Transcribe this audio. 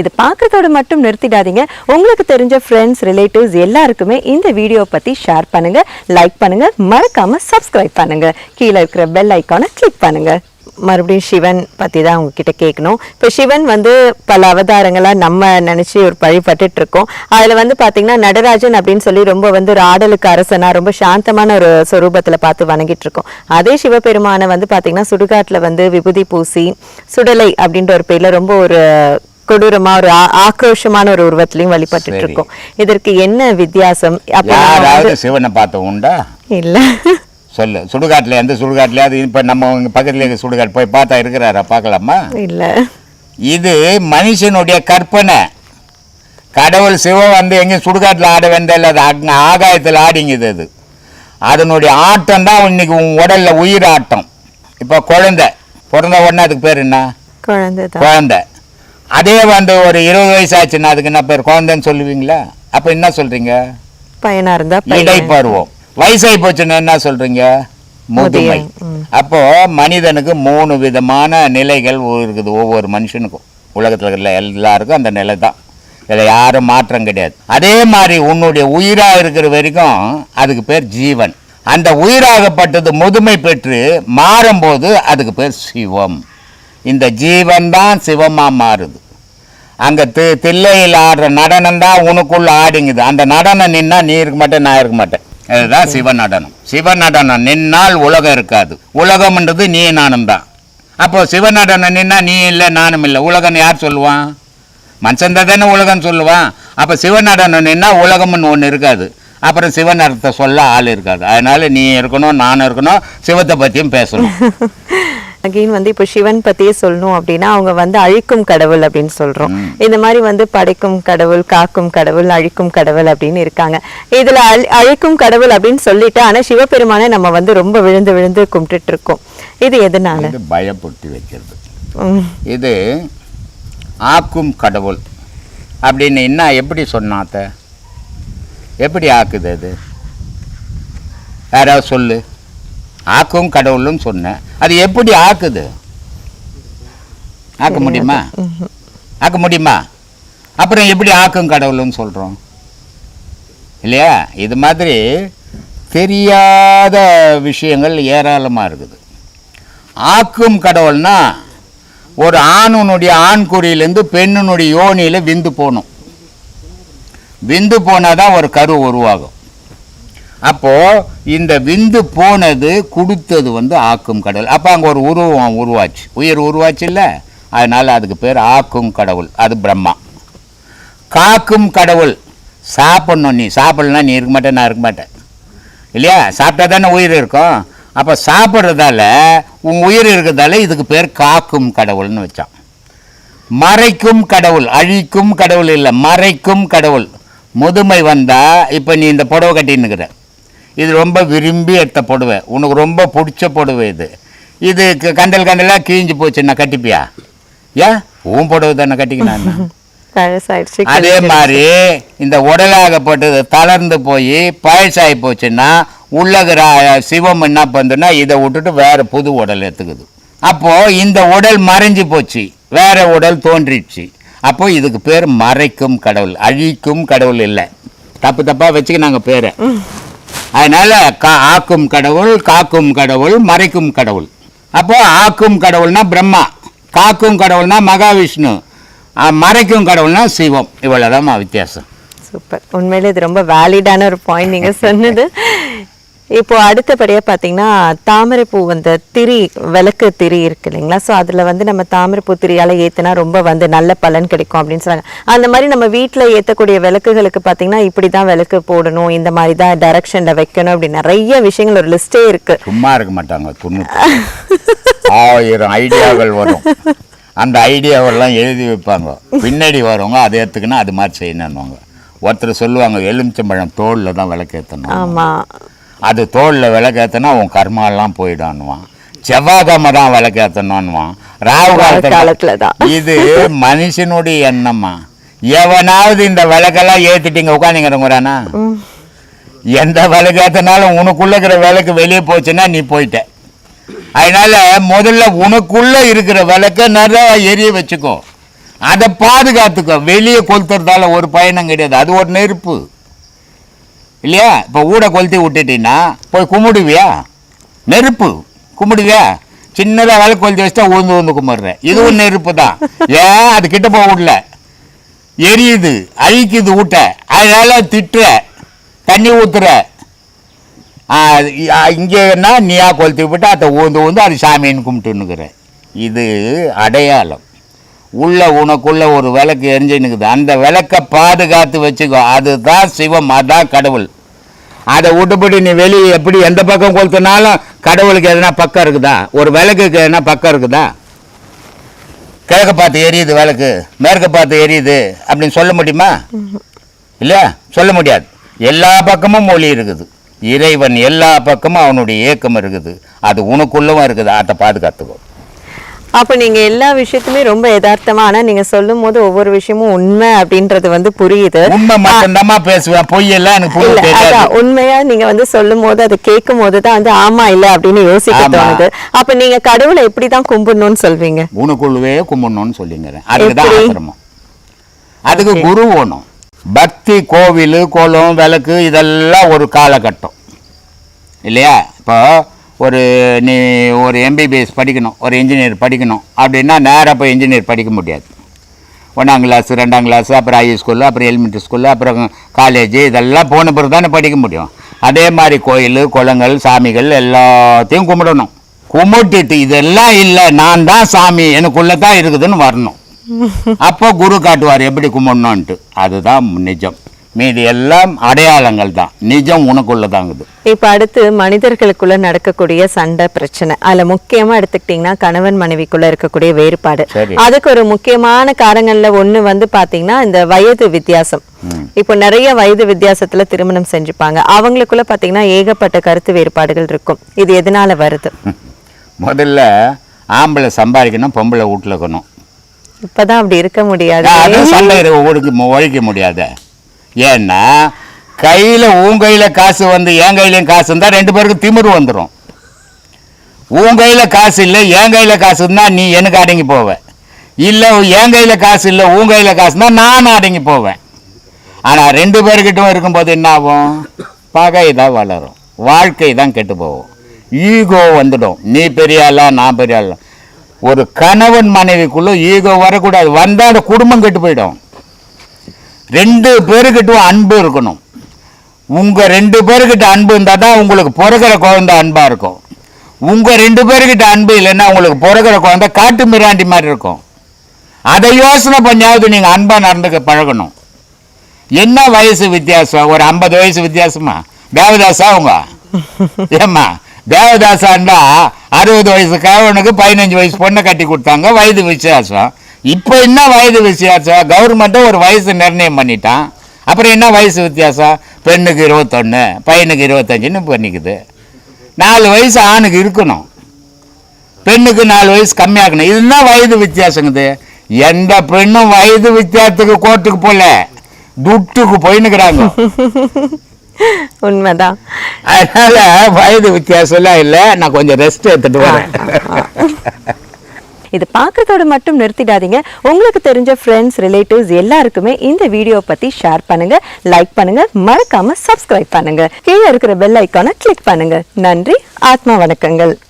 இது பார்க்குறதோடு மட்டும் நிறுத்திடாதீங்க. உங்களுக்கு தெரிஞ்ச ஃப்ரெண்ட்ஸ் ரிலேட்டிவ்ஸ் எல்லாருக்குமே இந்த வீடியோ பத்தி ஷேர் பண்ணுங்க லைக் பண்ணுங்க மறக்காம சப்ஸ்கிரைப் பண்ணுங்க. கீழே இருக்கிற பெல் ஐக்கானை கிளிக் பண்ணுங்க. மறுபடியும் சிவன் பற்றி தான் உங்ககிட்ட கேட்கணும் இப்போ சிவன் வந்து பல அவதாரங்களா நம்ம நினச்சி ஒரு வழிபட்டுட்டு இருக்கோம் அதில் வந்து பாத்தீங்கன்னா நடராஜன் அப்படின்னு சொல்லி ரொம்ப வந்து ஒரு ஆடலுக்கு அரசனா ரொம்ப சாந்தமான ஒரு சொரூபத்துல பார்த்து வணங்கிட்டு இருக்கோம் அதே சிவபெருமானை வந்து பார்த்திங்கன்னா சுடுகாட்டில் வந்து விபூதி பூசி சுடலை அப்படின்ற ஒரு பேரில் ரொம்ப ஒரு கொடூரமா ஒரு ஆக்ரோஷமான ஒரு உருவத்திலையும் வழிபட்டுட்டு சரி. இருக்கோம். இதற்கு என்ன வித்தியாசம்? யாராவது சிவனை பார்த்த உண்டா? இல்ல. சொல்லு. சுடுகாட்டில் எந்த சுடுகாட்டிலையாவது இப்போ நம்ம பக்கத்துல சுடுகாட்டு போய் பார்த்தா இருக்கிறாரா? பார்க்கலாமா? இல்ல. இது மனுஷனுடைய கற்பனை. கடவுள் சிவன் வந்து எங்கேயும் சுடுகாட்டில் ஆட வேண்டிய அது ஆகாயத்தில் ஆடிங்குது அது. அதனுடைய ஆட்டம் தான் இன்னைக்கு உன் உடல்ல உயிர் ஆட்டம். இப்போ குழந்தை. பிறந்த உடனே அதுக்கு பேர் என்ன? குழந்தைதான். குழந்தை. அதே வந்து ஒரு இருபது வயசு ஆச்சுன்னா அதுக்கு என்ன பேர் குழந்தைன்னு சொல்லுவீங்களா? அப்போ என்ன சொல்றீங்க? பையனா இருந்தா இடைப்பருவம். வயசாகி போச்சுன்னா என்ன சொல்றீங்க? முதுமை. அப்போ மனிதனுக்கு மூணு விதமான நிலைகள் இருக்குது ஒவ்வொரு மனுஷனுக்கும். உலகத்தில் இருக்கிற எல்லாருக்கும் அந்த நிலை தான். இதில் யாரும் மாற்றம் கிடையாது. அதே மாதிரி உன்னுடைய உயிராக இருக்கிற வரைக்கும் அதுக்கு பேர் ஜீவன். அந்த உயிராகப்பட்டது முதுமை பெற்று மாறும்போது அதுக்கு பேர் சிவம். இந்த ஜீவன் தான் சிவமாக மாறுது. அங்கே தி தில்லையில் ஆடுற நடனம் தான் உனக்குள்ள ஆடிங்குது. அந்த நடனம் நின்னா நீ இருக்க மாட்டேன் நான் இருக்க மாட்டேன். இதுதான் சிவ நடனம். சிவ நடனம் நின்னால் உலகம் இருக்காது. உலகம்ன்றது நீ நானும் தான். அப்போ சிவ நடனம் நின்னா நீ இல்லை நானும் இல்லை. உலகம்னு யார் சொல்லுவான்? மனுஷன் தானே உலகம் சொல்லுவான். அப்போ சிவ நடனம் நின்னா உலகம்னு ஒன்று இருக்காது. அப்புறம் சிவநடத்தை சொல்ல ஆள் இருக்காது. அதனால நீ இருக்கணும் நானும் இருக்கணும் சிவத்தை பற்றியும் பேசணும். அகைன் வந்து இப்போ சிவன் பத்தியே சொல்லணும் அப்படின்னா அவங்க வந்து அழிக்கும் கடவுள் அப்படின்னு சொல்றோம். இந்த மாதிரி வந்து படைக்கும் கடவுள் காக்கும் கடவுள் அழிக்கும் கடவுள் அப்படின்னு இருக்காங்க. இதுல அழி- அழிக்கும் கடவுள் அப்படின்னு சொல்லிட்டு ஆனா சிவபெருமானை நம்ம வந்து ரொம்ப விழுந்து விழுந்து கும்பிட்டுட்டு இருக்கோம். இது எதனால? பயப்படுத்தி வைக்கிறது. இது ஆக்கும் கடவுள் அப்படின்னு என்ன எப்படி சொன்னாத்த எப்படி ஆக்குது அது? யாராவது சொல்லு. ஆக்கும் கடவுளும் சொன்னேன் அது எப்படி ஆக்குது? ஆக்க முடியுமா? ஆக்க முடியுமா? அப்புறம் எப்படி ஆக்கும் கடவுளும் சொல்கிறோம் இல்லையா? இது மாதிரி தெரியாத விஷயங்கள் ஏராளமாக இருக்குது. ஆக்கும் கடவுள்னா ஒரு ஆணுனுடைய ஆண்குறியிலேருந்து பெண்ணினுடைய யோனியில் விந்து போகணும். விந்து போனால் தான் ஒரு கரு உருவாகும். அப்போது இந்த விந்து போனது கொடுத்தது வந்து ஆக்கும் கடவுள். அப்போ அங்கே ஒரு உருவம் உருவாச்சு. உயிர் உருவாச்சு இல்லை? அதனால் அதுக்கு பேர் ஆக்கும் கடவுள். அது பிரம்மா. காக்கும் கடவுள். சாப்பிட்ணும் நீ. சாப்பிட்லாம் நீ இருக்க மாட்டேன் நான் இருக்க மாட்டேன். இல்லையா? சாப்பிட்டா தானே உயிர் இருக்கும். அப்போ சாப்பிட்றதால உன் உயிர் இருக்கிறதால இதுக்கு பேர் காக்கும் கடவுள்னு வச்சான். மறைக்கும் கடவுள். அழிக்கும் கடவுள் இல்லை. மறைக்கும் கடவுள். முதுமை வந்தால் இப்போ நீ இந்த புடவை கட்டின்னுக்கிற இது ரொம்ப விரும்பி எடுத்த புடவை உனக்கு ரொம்ப பிடிச்ச புடவை இது இது கண்டல் கண்டலாக கிழிஞ்சு போச்சுன்னா கட்டிப்பியா? ஏன் உன் புடவை தானே கட்டிக்கினா அதே மாதிரி இந்த உடலாகப்பட்டது தளர்ந்து போய் பழசாகி போச்சுன்னா உள்ளகிற சிவம் என்ன பண்ணுதுன்னா இதை விட்டுட்டு வேற புது உடல் எடுத்துக்குது. அப்போ இந்த உடல் மறைஞ்சு போச்சு வேற உடல் தோன்றிடுச்சு. அப்போ இதுக்கு பேர் மறைக்கும் கடவுள் அழிக்கும் கடவுள் இல்லை. தப்பு தப்பா வச்சுக்கினாங்க பேரை. அதனால் கா ஆக்கும் கடவுள் காக்கும் கடவுள் மறைக்கும் கடவுள். அப்போது ஆக்கும் கடவுள்னா பிரம்மா காக்கும் கடவுள்னா மகாவிஷ்ணு மறைக்கும் கடவுள்னா சிவம். இவ்வளோதான் வித்தியாசம். சூப்பர். உண்மையிலே இது ரொம்ப வேலிடான ஒரு பாயிண்ட் நீங்கள் சொன்னது. இப்போ அடுத்தபடியா பாத்தீங்கன்னா தாமரைப்பூ அந்த திரி விளக்கு திரி இருக்கு இல்லைங்களா? ஸோ அதுல வந்து நம்ம தாமரைப்பூ திரியால ஏத்துனா ரொம்ப வந்து நல்ல பலன் கிடைக்கும் அப்படின்னு சொல்றாங்க. அந்த மாதிரி நம்ம வீட்ல ஏத்தக்கூடிய விளக்குகளுக்கு பாத்தீங்கன்னா இப்படிதான் விளக்கு போடணும் இந்த மாதிரி தான் டைரக்ஷன்ல வைக்கணும் அப்படி நிறைய விஷயங்கள் ஒரு லிஸ்டே இருக்கு. சும்மா இருக்க மாட்டாங்க ஆயிரம் ஐடியாக்கள் வரும். அந்த ஐடியாவெல்லாம் எழுதி வைப்பாங்க. பின்னாடி வரவங்க அதை ஏற்றுக்குன்னா அது மாதிரி செய்யணும்னுவாங்க. ஒருத்தர் சொல்லுவாங்க எலுமிச்சம்பழம் தோலில் தான் விளக்கேற்றணும் ஆமா. அது தோலில் விளக்கேற்றினா உன் கர்மாலாம் போயிடான்னுவான் செவ்வாய்க்கிழமை தான் விளக்கேற்றணும்னுவான் ராகு காலத்துல. இது மனுஷனுடைய எண்ணம்மா எவனாவது இந்த விளக்கெல்லாம் ஏற்றிட்டீங்க உட்காந்துங்கிறவங்கறானா. எந்த விளக்கு ஏற்றினாலும் உனக்குள்ள இருக்கிற விளக்கு வெளியே போச்சுன்னா நீ போயிட்ட. அதனால முதல்ல உனக்குள்ள இருக்கிற விளக்க நிறைய எரிய வச்சுக்கோ. அதை பாதுகாத்துக்க. வெளியே கொளுத்துறதால ஒரு பயனும் கிடையாது. அது ஒரு நெருப்பு. இல்லையா? இப்போ ஊட கொளுத்தி விட்டுட்டீங்கன்னா போய் கும்பிடுவியா நெருப்பு. கும்பிடுவியா சின்னதாக விளக்கு கொளுத்தி வச்சுட்டா ஊந்து ஊந்து கும்பிடுற இதுவும் நெருப்பு தான் ஏன் அது கிட்ட போக விடல. எரியுது அழிக்குது ஊட்ட. அதனால திட்டுற. தண்ணி ஊத்துற. இங்கேன்னா நீயா கொளுத்தி விட்டு அதை ஊந்து ஊந்து அது சாமின்னு கும்பிட்டுன்னுக்குற. இது அடையாளம். உள்ள உனக்குள்ள ஒரு விளக்கு எரிஞ்சுன்னுக்குது. அந்த விளக்கை பாதுகாத்து வச்சுக்கோ. அதுதான் சிவம் அதான் கடவுள். அதை விட்டுப்படி நீ வெளியே எப்படி எந்த பக்கம் கொளுத்தினாலும் கடவுளுக்கு எதனா பக்கம் இருக்குதா? ஒரு விளக்குக்கு எதனா பக்கம் இருக்குதா? கிழக்க பார்த்து எரியுது விளக்கு. மேற்க பார்த்து எரியுது. அப்படின்னு சொல்ல முடியுமா? இல்லையா சொல்ல முடியாது. எல்லா பக்கமும் மொழி இருக்குது. இறைவன் எல்லா பக்கமும் அவனுடைய இயக்கம் இருக்குது. அது உனக்குள்ளவும் இருக்குது. அதை பாதுகாத்துக்கோ. அப்ப நீங்க எல்லா விஷயத்துமே ரொம்ப யதார்த்தமா ஆனா நீங்க சொல்லும் போது ஒவ்வொரு விஷயமும் உண்மை அப்படின்றது வந்து புரியுது. உண்மை பேசுவேன். பொய்யெல்லாம் எனக்கு புரிய இல்ல தெரியாது. அதான் உண்மையா நீங்க வந்து சொல்லும் போது அதை கேட்கும் போது தான் வந்து ஆமா இல்ல அப்படின்னு யோசிக்க. தோணுது. அப்ப நீங்க கடவுளை எப்படிதான் கும்பிடணும்னு சொல்வீங்க? உனக்குள்ளவே கும்பிடணும்னு சொல்லிங்கிறேன். தான் எப்படி? ஆசிரமம் அதுக்கு குரு வேணும். பக்தி கோவில் குளம் விளக்கு இதெல்லாம் ஒரு காலகட்டம். இல்லையா? இப்போ ஒரு நீ ஒரு எம்பிபிஎஸ் படிக்கணும் ஒரு இன்ஜினியர் படிக்கணும். அப்படின்னா நேராக போய் இன்ஜினியர் படிக்க முடியாது. ஒன்றாம் கிளாஸ் ரெண்டாம் கிளாஸ் அப்புறம் ஹை ஸ்கூலு அப்புறம் எலிமெண்ட்ரி ஸ்கூலு அப்புறம் காலேஜ் இதெல்லாம் போன பிறகு தானே படிக்க முடியும். அதே மாதிரி கோயில் குளங்கள் சாமிகள் எல்லாத்தையும் கும்பிடணும். கும்பிட்டுட்டு இதெல்லாம் இல்லை நான் தான் சாமி எனக்குள்ளே தான் இருக்குதுன்னு வரணும். அப்போ குரு காட்டுவார் எப்படி கும்பிடணுன்ட்டு அதுதான் நிஜம். மீதி எல்லாம் அடையாளங்கள் தான் நிஜம் உனக்குள்ள தாங்குது இப்ப அடுத்து மனிதர்களுக்குள்ள நடக்கக்கூடிய சண்டை பிரச்சனை. அதுல முக்கியமா எடுத்துக்கிட்டீங்கன்னா கணவன் மனைவிக்குள்ள இருக்கக்கூடிய வேறுபாடு. அதுக்கு ஒரு முக்கியமான காரணங்கள்ல ஒண்ணு வந்து பாத்தீங்கன்னா இந்த வயது வித்தியாசம். இப்போ நிறைய வயது வித்தியாசத்துல திருமணம் செஞ்சுப்பாங்க. அவங்களுக்குள்ள பாத்தீங்கன்னா ஏகப்பட்ட கருத்து வேறுபாடுகள் இருக்கும். இது எதனால வருது? முதல்ல ஆம்பளை சம்பாதிக்கணும் பொம்பளை வீட்டில் இருக்கணும். இப்பதான் அப்படி இருக்க முடியாது. சண்டை ஒழிக்க முடியாத. ஏன்னா கையில் உன் கையில் காசு வந்து என் கையிலையும் காசு இருந்தால் ரெண்டு பேருக்கும் திமிரு வந்துடும் உன் கையில் காசு இல்லை என் கையில் காசு இருந்தால் நீ எனக்கு அடங்கி போவ. இல்லை என் கையில் காசு இல்லை உன் கையில் காசுனா நான் அடங்கி போவேன். ஆனால் ரெண்டு பேர்கிட்டும் இருக்கும்போது என்ன ஆகும் பகை தான் வளரும். வாழ்க்கை தான் கெட்டு போகும். ஈகோ வந்துடும். நீ பெரிய ஆளா நான் பெரிய ஆளா. ஒரு கணவன் மனைவிக்குள்ளே ஈகோ வரக்கூடாது. வந்தால் குடும்பம் கெட்டு போயிடும். ரெண்டு பேருக்கிட்டும் அன்பு இருக்கணும். உங்கள் ரெண்டு பேருக்கிட்ட அன்பு இருந்தால் தான் உங்களுக்கு பிறக்கிற குழந்தை அன்பாக இருக்கும். உங்கள் ரெண்டு பேருக்கிட்ட அன்பு இல்லைன்னா உங்களுக்கு பிறக்கிற குழந்தை காட்டு மிராண்டி மாதிரி இருக்கும். அதை யோசனை பண்ணியாவது நீங்கள் அன்பாக நடந்துக்க பழகணும். என்ன வயசு வித்தியாசம்? ஒரு ஐம்பது வயசு வித்தியாசமா? தேவதாசா அவங்க ஏம்மா தேவதாசாண்டா அறுபது வயசு கவனுக்கு பதினஞ்சு வயசு பொண்ணை கட்டி கொடுத்தாங்க வயது வித்தியாசம். இப்போ என்ன வயது வித்தியாசம்? கவர்மெண்ட்டும் ஒரு வயசு நிர்ணயம் பண்ணிட்டான். அப்புறம் என்ன வயசு வித்தியாசம்? பெண்ணுக்கு இருபத்தொன்று பையனுக்கு இருபத்தஞ்சுன்னு பண்ணிக்குது. நாலு வயசு ஆணுக்கு இருக்கணும். பெண்ணுக்கு நாலு வயசு கம்மியாக்கணும். இதுதான் வயது வித்தியாசங்குது? எந்த பெண்ணும் வயது வித்தியாசத்துக்கு கோர்ட்டுக்கு போல துட்டுக்கு போயின்னுக்குறாங்க. உண்மைதான். அதனால வயது வித்தியாசம்லாம் இல்லை. நான் கொஞ்சம் ரெஸ்ட் எடுத்துட்டு வரேன். இது பார்க்கறதோட மட்டும் நிறுத்திடாதீங்க. உங்களுக்கு தெரிஞ்ச ஃப்ரெண்ட்ஸ் ரிலேட்டிவ்ஸ் எல்லாருக்குமே இந்த வீடியோ பற்றி ஷேர் பண்ணுங்க லைக் பண்ணுங்க மறக்காம சப்ஸ்கிரைப் பண்ணுங்க. கீழே இருக்கிற பெல் ஐக்கானை கிளிக் பண்ணுங்க. நன்றி ஆத்மா வணக்கங்கள்.